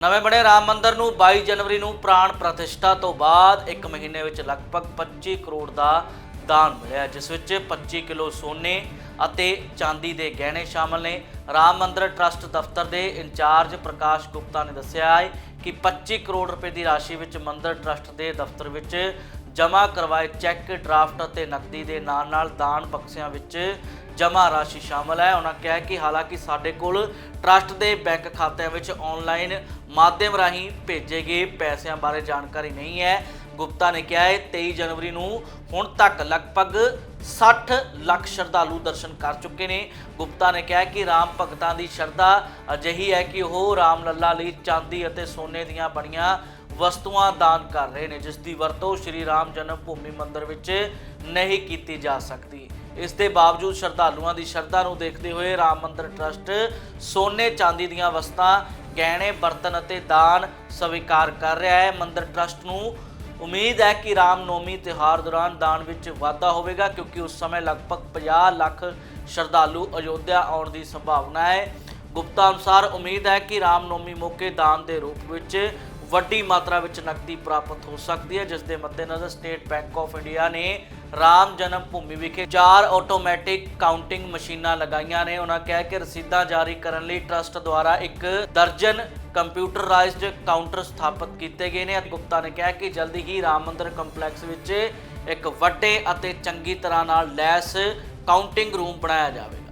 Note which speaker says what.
Speaker 1: ਨਵੇਂ ਬਣੇ ਰਾਮ ਮੰਦਰ ਨੂੰ 22 ਜਨਵਰੀ ਨੂੰ ਪ੍ਰਾਣ ਪ੍ਰਤਿਸ਼ਠਾ ਤੋਂ ਬਾਅਦ 1 ਮਹੀਨੇ ਵਿੱਚ ਲਗਭਗ 25 ਕਰੋੜ ਦਾ ਦਾਨ ਮਿਲਿਆ, ਜਿਸ ਵਿੱਚ 25 ਕਿਲੋ ਸੋਨੇ ਅਤੇ ਚਾਂਦੀ ਦੇ ਗਹਿਣੇ ਸ਼ਾਮਲ ਨੇ। ਰਾਮ ਮੰਦਰ ਟਰਸਟ ਦਫ਼ਤਰ ਦੇ ਇੰਚਾਰਜ ਪ੍ਰਕਾਸ਼ ਗੁਪਤਾ ਨੇ ਦੱਸਿਆ ਹੈ ਕਿ 25 ਕਰੋੜ ਰੁਪਏ ਦੀ ਰਾਸ਼ੀ ਵਿੱਚ ਮੰਦਰ ਟਰਸਟ ਦੇ ਦਫ਼ਤਰ ਵਿੱਚ ਜਮ੍ਹਾਂ ਕਰਵਾਏ ਚੈੱਕ, ਡਰਾਫਟ ਅਤੇ ਨਕਦੀ ਦੇ ਨਾਲ ਨਾਲ ਦਾਨ ਬਕਸਿਆਂ ਵਿੱਚ ਜਮ੍ਹਾਂ ਰਾਸ਼ੀ ਸ਼ਾਮਲ ਹੈ। ਉਹਨਾਂ ਕਿਹਾ ਕਿ ਹਾਲਾਂਕਿ ਸਾਡੇ ਕੋਲ ਟਰਸਟ ਦੇ ਬੈਂਕ ਖਾਤਿਆਂ ਵਿੱਚ ਆਨਲਾਈਨ ਮਾਧਿਅਮ ਰਾਹੀਂ ਭੇਜੇ ਗਏ ਪੈਸਿਆਂ ਬਾਰੇ ਜਾਣਕਾਰੀ ਨਹੀਂ ਹੈ। ਗੁਪਤਾ ਨੇ ਕਿਹਾ ਹੈ 23 ਜਨਵਰੀ ਨੂੰ ਹੁਣ ਤੱਕ ਲਗਭਗ 60 ਲੱਖ ਸ਼ਰਧਾਲੂ ਦਰਸ਼ਨ ਕਰ ਚੁੱਕੇ ਨੇ। ਗੁਪਤਾ ਨੇ ਕਿਹਾ ਕਿ ਰਾਮ ਭਗਤਾਂ ਦੀ ਸ਼ਰਧਾ ਅਜਿਹੀ ਹੈ ਕਿ ਉਹ ਰਾਮ ਲੱਲਾ ਲਈ ਚਾਂਦੀ ਅਤੇ ਸੋਨੇ ਦੀਆਂ ਬਣੀਆਂ ਵਸਤੂਆਂ ਦਾਨ ਕਰ ਰਹੇ ਨੇ, ਜਿਸ ਦੀ ਵਰਤੋਂ ਸ਼੍ਰੀ ਰਾਮ ਜਨਮ ਭੂਮੀ ਮੰਦਿਰ ਵਿੱਚ ਨਹੀਂ ਕੀਤੀ ਜਾ ਸਕਦੀ। ਇਸ ਦੇ ਬਾਵਜੂਦ ਸ਼ਰਧਾਲੂਆਂ ਦੀ ਸ਼ਰਧਾ ਨੂੰ ਦੇਖਦੇ ਹੋਏ ਰਾਮ ਮੰਦਿਰ ਟਰਸਟ ਸੋਨੇ ਚਾਂਦੀ ਦੀਆਂ ਵਸਤਾਂ, ਗਹਿਣੇ, ਬਰਤਨ ਅਤੇ ਦਾਨ ਸਵੀਕਾਰ ਕਰ ਰਿਹਾ ਹੈ। ਮੰਦਿਰ ਟਰਸਟ ਨੂੰ ਉਮੀਦ ਹੈ ਕਿ ਰਾਮ ਨੌਮੀ ਤਿਉਹਾਰ ਦੌਰਾਨ ਦਾਨ ਵਿੱਚ ਵਾਧਾ ਹੋਵੇਗਾ, ਕਿਉਂਕਿ ਉਸ ਸਮੇਂ ਲਗਭਗ 50 ਲੱਖ ਸ਼ਰਧਾਲੂ ਅਯੋਧਿਆ ਆਉਣ ਦੀ ਸੰਭਾਵਨਾ ਹੈ। ਗੁਪਤਾ ਅਨੁਸਾਰ ਉਮੀਦ ਹੈ ਕਿ ਰਾਮ ਨੌਮੀ ਮੌਕੇ ਦਾਨ ਦੇ ਰੂਪ ਵਿੱਚ ਵੱਡੀ ਮਾਤਰਾ ਵਿੱਚ ਨਕਦੀ ਪ੍ਰਾਪਤ ਹੋ ਸਕਦੀ ਹੈ ਜਿਸ ਦੇ ਮੱਦੇਨਜ਼ਰ ਸਟੇਟ ਬੈਂਕ ਆਫ ਇੰਡੀਆ ਨੇ ਰਾਮ ਜਨਮ ਭੂਮੀ ਵਿਖੇ ਚਾਰ ਆਟੋਮੈਟਿਕ ਕਾਊਂਟਿੰਗ ਮਸ਼ੀਨਾਂ ਲਗਾਈਆਂ ਨੇ। ਉਹਨਾਂ ਕਿਹਾ ਕਿ ਰਸੀਦਾਂ ਜਾਰੀ ਕਰਨ ਲਈ ਟਰਸਟ ਦੁਆਰਾ ਇੱਕ ਦਰਜਨ ਕੰਪਿਊਟਰਾਈਜ਼ਡ ਕਾਊਂਟਰ ਸਥਾਪਿਤ ਕੀਤੇ ਗਏ ਨੇ। ਗੁਪਤਾ ਨੇ ਕਿਹਾ ਕਿ ਜਲਦੀ ਹੀ ਰਾਮ ਮੰਦਿਰ ਕੰਪਲੈਕਸ ਵਿੱਚ ਇੱਕ ਵੱਡੇ ਅਤੇ ਚੰਗੀ ਤਰ੍ਹਾਂ ਨਾਲ ਲੈਸ ਕਾਊਂਟਿੰਗ ਰੂਮ ਬਣਾਇਆ ਜਾਵੇ।